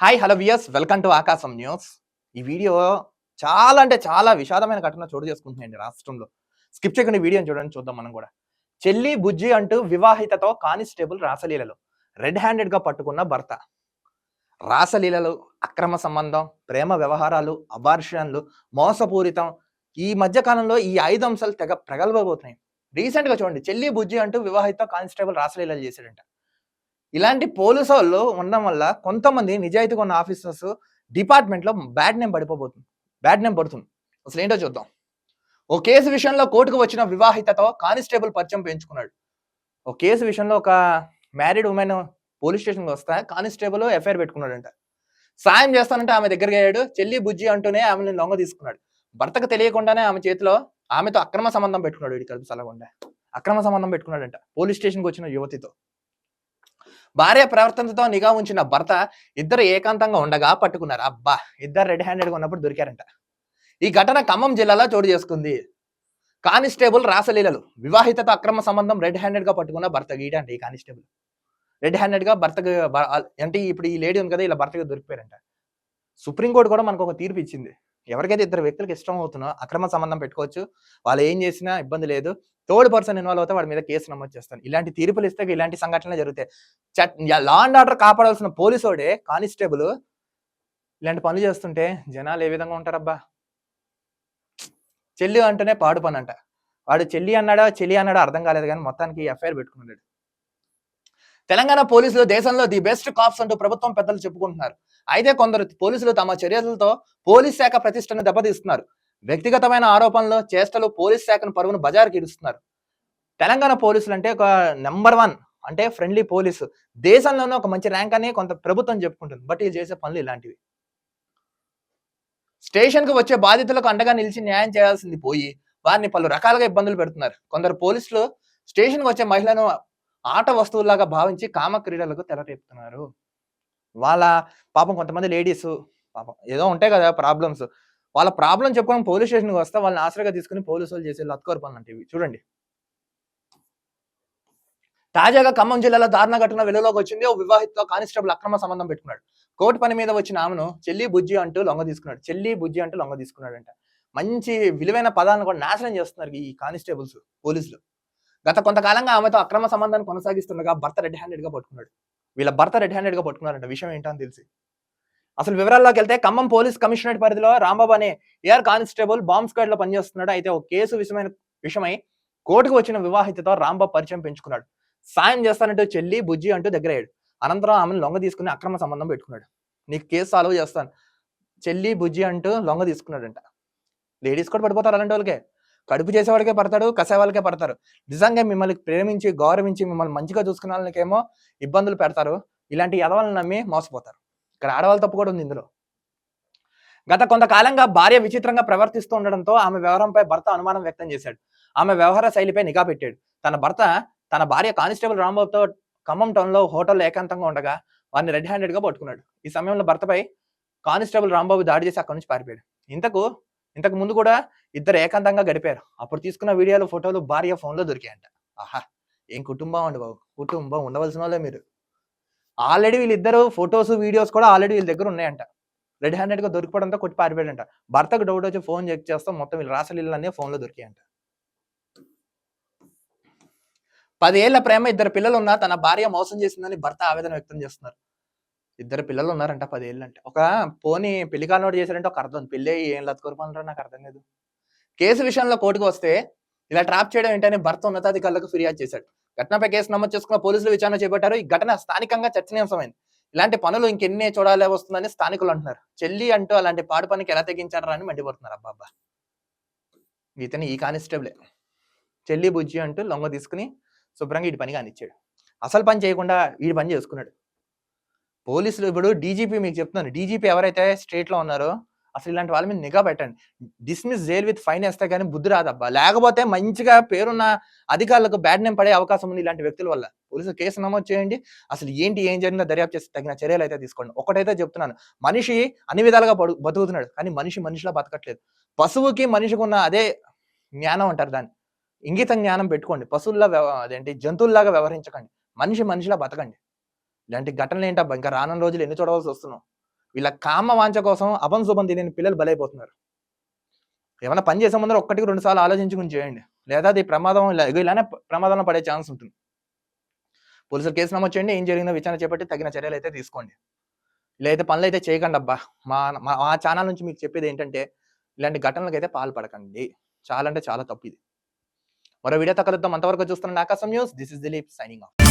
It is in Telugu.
Hi hello viewers welcome to Aakasam news ఈ వీడియో చాలా అంటే చాలా విషాదమైన ఘటన చోటు చేసుకుంటున్నాయండి రాష్ట్రంలో. స్కిప్ చేయకుండా వీడియోని చూడండి చూద్దాం మనం కూడా. చెల్లి బుజ్జి అంటూ వివాహితతో కానిస్టేబుల్ రాసలీలలు రెడ్ హ్యాండెడ్గా పట్టుకున్న భర్త. రాసలీలలు అక్రమ సంబంధం ప్రేమ వ్యవహారాలు అబార్షన్లు మోసపూరితం. ఈ మధ్య కాలంలో ఈ ఐదు అంశాలు తెగ ప్రగల్భబోతున్నాయి రీసెంట్గా చూడండి చెల్లి బుజ్జి అంటూ వివాహిత కానిస్టేబుల్ రాసలీలలు చేశాడంట. ఇలాంటి పోలీసు వాళ్ళు ఉండడం వల్ల కొంతమంది నిజాయితీగా ఉన్న ఆఫీసర్స్ డిపార్ట్మెంట్లో బ్యాడ్ నేమ్ పడిపోబోతుంది బ్యాడ్ నేమ్ పడుతుంది. అసలు ఏంటో చూద్దాం. ఓ కేసు విషయంలో కోర్టుకు వచ్చిన వివాహితతో కానిస్టేబుల్ పరిచయం పెంచుకున్నాడు. ఓ కేసు విషయంలో ఒక మ్యారీడ్ ఉమెన్ పోలీస్ స్టేషన్కి వస్తే కానిస్టేబుల్ ఎఫ్ఐఆర్ పెట్టుకున్నాడంట. సాయం చేస్తానంటే ఆమె దగ్గరికి అయ్యాడు. చెల్లి బుజ్జి అంటూనే ఆమెను లొంగ తీసుకున్నాడు. భర్తకు తెలియకుండానే ఆమె చేతిలో ఆమెతో అక్రమ సంబంధం పెట్టుకున్నాడు వీడి కడుపు సలగుండా. అక్రమ సంబంధం పెట్టుకున్నాడంట పోలీస్ స్టేషన్కి వచ్చిన యువతితో. భార్య ప్రవర్తనతో నిఘా ఉంచిన భర్త ఇద్దరు ఏకాంతంగా ఉండగా పట్టుకున్నారు. అబ్బా ఇద్దరు రెడ్ హ్యాండెడ్గా ఉన్నప్పుడు దొరికారంట. ఈ ఘటన ఖమ్మం జిల్లాలో చోటు చేసుకుంది. కానిస్టేబుల్ రాసలీలలు వివాహితతో అక్రమ సంబంధం రెడ్ హ్యాండెడ్గా పట్టుకున్న భర్త గీట ఈ కానిస్టేబుల్. రెడ్ హ్యాండెడ్గా భర్తకు అంటే ఇప్పుడు ఈ లేడీ ఉంది కదా ఇలా భర్తగా దొరికిపోయారంట. సుప్రీంకోర్టు కూడా మనకు ఒక తీర్పు ఇచ్చింది. ఎవరికైతే ఇద్దరు వ్యక్తులకు ఇష్టం అవుతున్నో అక్రమ సంబంధం పెట్టుకోవచ్చు వాళ్ళు ఏం చేసినా ఇబ్బంది లేదు. థర్డ్ పర్సన్ ఇన్వాల్వ్ అవుతే వాడి మీద కేసు నమోదు చేస్తాను. ఇలాంటి తీర్పులు ఇస్తే ఇలాంటి సంఘటనలు జరుగుతాయి. లా అండ్ ఆర్డర్ కాపాడాల్సిన పోలీసోడే కానిస్టేబుల్ ఇలాంటి పనులు చేస్తుంటే జనాలు ఏ విధంగా ఉంటారబ్బా? చెల్లి అంటేనే పాడు పని అంట వాడు చెల్లి అన్నాడా చెల్లి అన్నాడా అర్థం కాలేదు కానీ మొత్తానికి ఎఫ్ఐఆర్ పెట్టుకున్నాడు. తెలంగాణ పోలీసులు దేశంలో ది బెస్ట్ కాప్స్ అంటూ ప్రభుత్వం పెద్దలు చెప్పుకుంటున్నారు. అయితే కొందరు పోలీసులు తమ చర్యలతో పోలీస్ శాఖ ప్రతిష్టను దెబ్బతీస్తున్నారు. వ్యక్తిగతమైన ఆరోపణలు చేష్టలు పోలీస్ శాఖను పరువును బజారుకి ఇడుస్తున్నారు. తెలంగాణ పోలీసులు అంటే ఒక నెంబర్ వన్ అంటే ఫ్రెండ్లీ పోలీసు. దేశంలోనే ఒక మంచి ర్యాంక్ అని కొంత ప్రభుత్వం చెప్పుకుంటుంది. బట్ వీళ్ళు చేసే పనులు ఇలాంటివి. స్టేషన్కు వచ్చే బాధితులకు అండగా నిలిచి న్యాయం చేయాల్సింది పోయి వారిని పలు రకాలుగా ఇబ్బందులు పెడుతున్నారు. కొందరు పోలీసులు స్టేషన్కి వచ్చే మహిళను ఆట వస్తువులాగా భావించి కామ క్రీడలకు తెరరేపుతున్నారు. వాళ్ళ పాపం కొంతమంది లేడీస్ పాపం ఏదో ఉంటాయి కదా ప్రాబ్లమ్స్. వాళ్ళ ప్రాబ్లం చెప్పుకొని పోలీస్ స్టేషన్కి వస్తే వాళ్ళని ఆశ్రగా తీసుకుని పోలీసు వాళ్ళు చేసే లత్కోర పనులు అంటే చూడండి. తాజాగా ఖమ్మం జిల్లాలో దారుణ ఘటన వెలుగులోకి వచ్చింది. ఓ వివాహితతో కానిస్టేబుల్ అక్రమ సంబంధం పెట్టుకున్నాడు. కోర్టు పని మీద వచ్చిన ఆమెను చెల్లి బుజ్జి అంటూ లొంగ తీసుకున్నాడు. చెల్లి బుజ్జి అంటూ లొంగ తీసుకున్నాడంట. మంచి విలువైన పదాలను కూడా నాశనం చేస్తున్నారు ఈ కానిస్టేబుల్స్ పోలీసులు. గత కొంతకాలంగా ఆమెతో అక్రమ సంబంధాన్ని కొనసాగిస్తుండగా భర్త రెడ్ హ్యాండెడ్గా పట్టుకున్నాడు. వీళ్ళ భర్త రెడ్ హ్యాండెడ్గా పట్టుకున్నారంట. విషయం ఏంటో అని తెలిసి. అసలు వివరాల్లోకి వెళ్తే ఖమ్మం పోలీస్ కమిషనరేట్ పరిధిలో రాంబాబు అనే ఏఆర్ కానిస్టేబుల్ బాంబ్ స్క్వాడ్లో పనిచేస్తున్నాడు. అయితే ఒక కేసు విషయమైన విషయమై కోర్టుకు వచ్చిన వివాహితతో రాంబాబు పరిచయం పెంచుకున్నాడు. సాయం చేస్తానంటూ చెల్లి బుజ్జి అంటూ దగ్గరయ్యాడు. అనంతరం ఆమెను లొంగ తీసుకుని అక్రమ సంబంధం పెట్టుకున్నాడు. నీకు కేసు సాల్వ్ చేస్తాను. చెల్లి బుజ్జి అంటూ లొంగ తీసుకున్నాడంట. లేడీస్ కూడా పడిపోతారు అలాంటి వాళ్ళకే. కడుపు చేసేవాడికే పడతాడు కసేవాళ్ళకే పడతారు. నిజంగా మిమ్మల్ని ప్రేమించి గౌరవించి మిమ్మల్ని మంచిగా చూసుకున్న వాళ్ళకేమో ఇబ్బందులు పెడతారు. ఇలాంటి ఎదవాళ్ళని నమ్మి మోసపోతారు. ఇక్కడ ఆడవాళ్ళ తప్పు కూడా ఉంది ఇందులో. గత కొంతకాలంగా భార్య విచిత్రంగా ప్రవర్తిస్తూ ఉండడంతో ఆమె వ్యవహారంపై భర్త అనుమానం వ్యక్తం చేశాడు. ఆమె వ్యవహార శైలిపై నిఘా పెట్టాడు. తన భర్త తన భార్య కానిస్టేబుల్ రాంబాబుతో ఖమ్మం టౌన్లో హోటల్లో ఏకాంతంగా ఉండగా వారిని రెడ్ హ్యాండెడ్గా పట్టుకున్నాడు. ఈ సమయంలో భర్తపై కానిస్టేబుల్ రాంబాబు దాడి చేసి అక్కడి నుంచి పారిపోయాడు. ఇంతకు ఇంతకు ముందు కూడా ఇద్దరు ఏకాంతంగా గడిపారు. అప్పుడు తీసుకున్న వీడియోలు ఫోటోలు భార్య ఫోన్లో దొరికాయంట. ఆహా! ఏం కుటుంబం అండి బాబు. కుటుంబం ఉండవలసిన వాళ్ళే మీరు. ఆల్రెడీ వీళ్ళిద్దరు ఫొటోస్ వీడియోస్ కూడా ఆల్రెడీ వీళ్ళ దగ్గర ఉన్నాయంట. రెడ్ హ్యాండెడ్గా దొరికిపోవడంతో కొట్టి పారిపోయాడంట. భర్తకు డౌట్ వచ్చి ఫోన్ చెక్ చేస్తాం మొత్తం వీళ్ళు రాసలీలన్నీ phone లో దొరికాయంట. పదేళ్ళ ప్రేమ ఇద్దరు పిల్లలు ఉన్నా తన భార్య మోసం చేసిందని భర్త ఆవేదన వ్యక్తం చేస్తున్నారు. ఇద్దరు పిల్లలు ఉన్నారంట పదేళ్ళు అంటే ఒక పోనీ పెళ్ళి కాలనోడు చేశారంటే ఒక అర్థం. పెళ్ళి ఏం లత్కోరుపన్నారో నాకు అర్థం లేదు కేసు విషయంలో కోర్టుకు వస్తే ఇలా ట్రాప్ చేయడం ఏంటని భర్త ఉన్నతాధికారులకు ఫిర్యాదు చేశాడు. ఘటనపై కేసు నమోదు చేసుకున్న పోలీసులు విచారణ చేపట్టారు. ఈ ఘటన స్థానికంగా చర్చనీయాంశమైంది. ఇలాంటి పనులు ఇంకెన్ని చూడాలి వస్తుందని స్థానికులు అంటున్నారు. చెల్లి అంటూ అలాంటి పాడు పనికి ఎలా తెగించారా అని మండిపడుతున్నారు. అబ్బాబ్బా. ఇతను ఈ కానిస్టేబులే. చెల్లి బుజ్జి అంటూ లొంగ తీసుకుని శుభ్రంగా ఇటు పని కానిచ్చాడు అసలు పని చేయకుండా వీడి పని చేసుకున్నాడు. పోలీసులు ఇప్పుడు డీజీపీ మీకు చెప్తున్నాను. డీజీపీ ఎవరైతే స్టేట్లో ఉన్నారో అసలు ఇలాంటి వాళ్ళ మీద నిఘా పెట్టండి. డిస్మిస్ జైల్ విత్ ఫైన్ వేస్తే కానీ బుద్ధి రాదబ్బా. లేకపోతే మంచిగా పేరున్న అధికారులకు బ్యాడ్ నేమ్ పడే అవకాశం ఉంది ఇలాంటి వ్యక్తుల వల్ల. పోలీసులు కేసు నమోదు చేయండి. అసలు ఏంటి ఏం జరిగిందో దర్యాప్తు చేసి తగిన చర్యలు అయితే తీసుకోండి. ఒకటైతే చెప్తున్నాను. మనిషి అన్ని విధాలుగా బడు- బతుకుతున్నాడు. కానీ మనిషి మనిషిలా బతకట్లేదు. పశువుకి మనిషికి ఉన్న అదే జ్ఞానం అంటారు దాన్ని. ఇంగిత జ్ఞానం పెట్టుకోండి. పశువుల్లా వ్యవ- అదేంటి జంతువుల్లాగా వ్యవహరించకండి. మనిషి మనిషిలా బతకండి. ఇలాంటి ఘటనలు ఏంటబ్బా? ఇంకా రానున్న రోజులు ఎన్ని చూడవలసి వస్తున్నాం? వీళ్ళ కామ వాంఛ కోసం అపంశుభం శుభం తెలియని పిల్లలు బలైపోతున్నారు. ఏమైనా పని చేసే ముందర ఒక్కటికి రెండు సార్లు ఆలోచించుకుని చేయండి. లేదా అది ప్రమాదం ఇలానే ప్రమాదంలో పడే ఛాన్స్ ఉంటుంది. పోలీసులు కేసు నమోదు చేయండి. ఏం జరిగిందో విచారణ చేపట్టి తగిన చర్యలు అయితే తీసుకోండి. ఇలా అయితే పనులు అయితే చేయకండి అబ్బా. మా మా- మా ఛానల్ నుంచి మీకు చెప్పేది ఏంటంటే ఇలాంటి ఘటనలకు అయితే పాల్పడకండి. చాలా అంటే చాలా తప్పు ఇది. మరో వీడియో కలుద్దాం అంతవరకు చూస్తున్న Aakasam news. This is Dilip signing off.